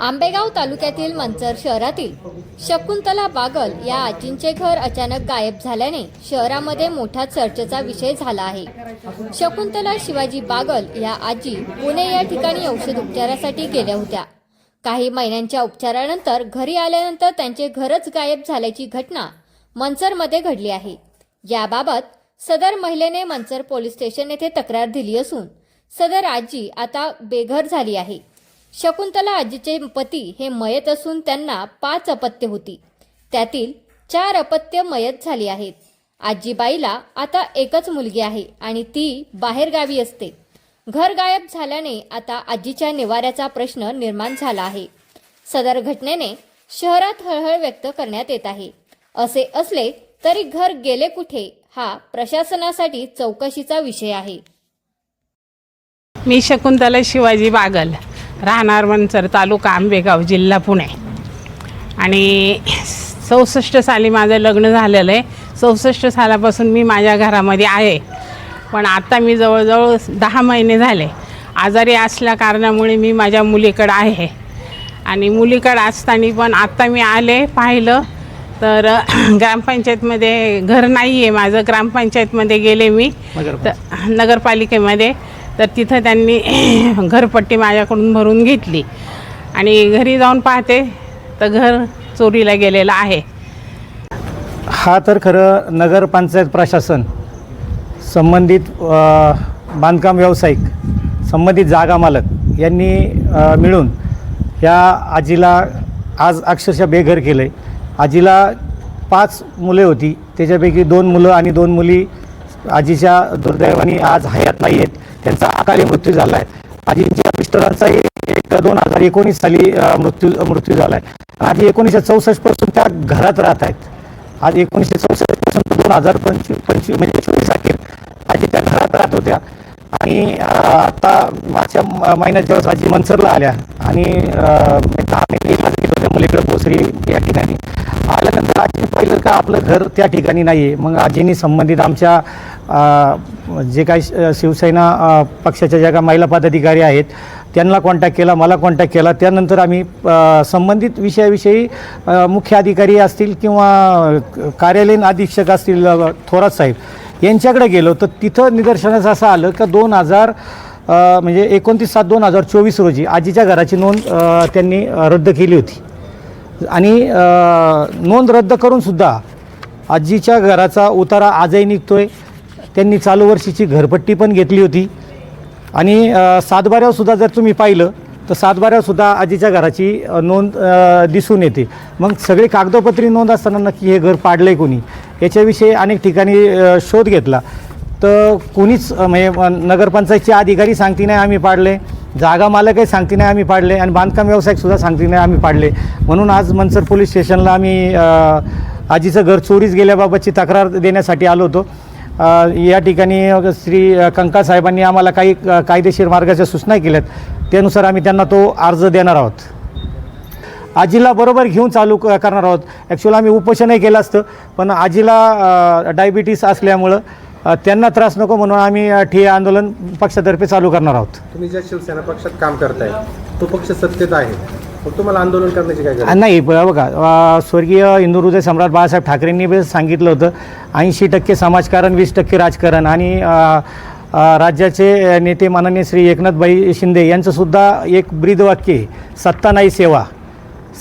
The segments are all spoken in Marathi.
आंबेगाव तालुक्यातील मंचर शहरातील शकुंतला बागल या आजींचे घर अचानक गायब झाल्याने शहरामध्ये मोठा चर्चेचा विषय झाला आहे. शकुंतला शिवाजी बागल या आजी पुणे या ठिकाणी औषध उपचारासाठी गेल्या होत्या. काही महिन्यांच्या उपचारानंतर घरी आल्यानंतर त्यांचे घरच गायब झाल्याची घटना मंचरमध्ये घडली आहे. याबाबत सदर महिलेने मंचर पोलीस स्टेशन येथे तक्रार दिली असून सदर आजी आता बेघर झाली आहे. शकुंतला आजीचे पती हे मयत असून त्यांना पाच अपत्य होती. त्यातील चार अपत्य मयत झाली आहेत. आजीबाईला आता एकच मुलगी आहे आणि ती बाहेरगावी असते. घर गायब झाल्याने आता आजीच्या निवाऱ्याचा प्रश्न निर्माण झाला आहे. सदर घटनेने शहरात हळहळ व्यक्त करण्यात येत आहे. असे असले तरी घर गेले कुठे हा प्रशासनासाठी चौकशीचा विषय आहे. मी शकुंतला शिवाजी बागल. राहणार मनसर तालुका आंबेगाव जिल्हा पुणे. आणि चौसष्ट साली माझं लग्न झालेलं आहे. चौसष्ट सालापासून मी माझ्या घरामध्ये आहे. पण आता मी जवळजवळ दहा महिने झाले. आजारी असल्या कारणामुळे मी माझ्या मुलीकडं आहे. आणि मुलीकडं असताना पण आत्ता मी आले पाहिलं. तर ग्रामपंचायतमध्ये घर नाही आहे माझं. ग्रामपंचायतमध्ये गेले मी. तर नगरपालिकेमध्ये. तर तिथं त्यांनी घरपट्टी माझ्याकडून भरून घेतली. आणि घरी जाऊन पाहते तर घर चोरीला गेलेलं आहे. हा तर खरं नगरपंचायत प्रशासन संबंधित बांधकाम व्यावसायिक संबंधित जागा मालक यांनी मिळून या आजीला आज अक्षरशः बेघर केलं आहे आजीला पाच मुले होती त्याच्यापैकी दोन मुलं आणि दोन मुली आजीच्या दुर्दैवाने आज हयात नाही आहेत त्यांचा अकाली मृत्यू झाला आहे आजींच्या मिस्टरांचाही एक दोन हजार एकोणीस साली मृत्यू मृत्यू झाला आहे आधी एकोणीसशे चौसष्टपासून त्या घरात राहत आहेत. आज एकोणीसशे चौसष्टपासून दोन हजार पंचवीस पंचवीस म्हणजे चोवीस अखेर आजी त्या घरात राहत होत्या. आणि आता मागच्या महिन्यात जेव्हा आजी मनसरला आल्या आणि दहा महिने होत्या मुलीकडे पोसरी या ठिकाणी. आल्यानंतर आजी पाहिलं का आपलं घर त्या ठिकाणी नाही आहे मग आजींनी संबंधित आमच्या जे काही श- शिवसेना पक्षाच्या ज्या काही महिला पदाधिकारी आहेत त्यांना कॉन्टॅक्ट केला मला कॉन्टॅक्ट केला. त्यानंतर आम्ही संबंधित विषयाविषयी मुख्य अधिकारी असतील किंवा कार्यालयीन अधीक्षक असतील थोरात साहेब यांच्याकडे गेलो तर तिथं निदर्शनास असं आलं का दोन हजार म्हणजे एकोणतीस सात दोन हजार चोवीस रोजी आजीच्या घराची नोंद त्यांनी रद्द केली होती. आणि नोंद रद्द करूनसुद्धा आजीच्या घराचा उतारा आजही निघतोय. त्यांनी चालू वर्षीची घरपट्टी पण घेतली होती. आणि सातबाऱ्यावरसुद्धा जर तुम्ही पाहिलं तर सातबाऱ्यावरसुद्धा आजीच्या घराची नोंद दिसून येते. मग सगळी कागदोपत्री नोंद असताना नक्की हे घर पाडलं आहे कोणी? याच्याविषयी अनेक ठिकाणी शोध घेतला. तर कोणीच म्हणजे नगरपंचायतचे अधिकारी सांगते नाही आम्ही पाडले. जागा मालकही सांगते नाही आम्ही पाडले. आणि बांधकाम व्यावसायिकसुद्धा सांगते नाही आम्ही पाडले. म्हणून आज मनसर पोलीस स्टेशनला आम्ही आजीचं घर चोरीस गेल्याबाबतची तक्रार देण्यासाठी आलो होतो. या ठिकाणी श्री कंका साहेबांनी आम्हाला काही कायदेशीर मार्गाच्या सूचना केल्यात. त्यानुसार आम्ही त्यांना तो अर्ज देणार आहोत. आजीला बरोबर घेऊन चालू क- करणार आहोत. ॲक्च्युअली आम्ही उपोषणही केलं असतं पण आजीला डायबिटीस असल्यामुळं त्यांना त्रास नको म्हणून आम्ही ठिय्या आंदोलन पक्षातर्फे चालू करणार आहोत. तुम्ही ज्या शिवसेना पक्षात काम करताय तो पक्ष सत्तेत आहे. तुम्हाला आंदोलन करण्याची काय गरज? नाही ब- बघा अ, स्वर्गीय हिंदू हृदय सम्राट बाळासाहेब ठाकरेंनी बी सांगितलं होतं ऐंशी टक्के समाजकारण वीस टक्के राजकारण आणि अ, अ, राज्याचे नेते माननीय श्री एकनाथभाई शिंदे यांचंसुद्धा एक ब्रीदवाक्य आहे सत्ता नाही सेवा.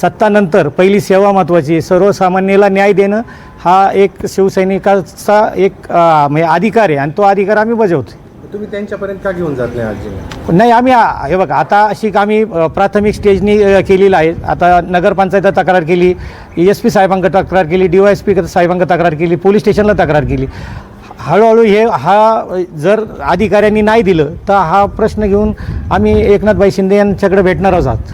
सत्तानंतर पहिली सेवा महत्त्वाची आहे. सर्वसामान्याला न्याय देणं हा एक शिवसैनिकाचा एक अ, म्हणजे अधिकार आहे आणि तो अधिकार आम्ही बजावतो तुम्ही त्यांच्यापर्यंत का घेऊन जात नाही आजीने नाही आम्ही हे बघा आता अशी आम्ही प्राथमिक स्टेजनी केलेली केलेलं आहे. आता नगरपंचायत तक्रार केली एस पी साहेबांकडे तक्रार केली डी वाय एस पी साहेबांकडे तक्रार केली पोलीस स्टेशनला तक्रार केली. हळूहळू हे हा जर अधिकाऱ्यांनी नाही दिलं तर हा प्रश्न घेऊन आम्ही एकनाथभाई शिंदे यांच्याकडे भेटणार आहोत.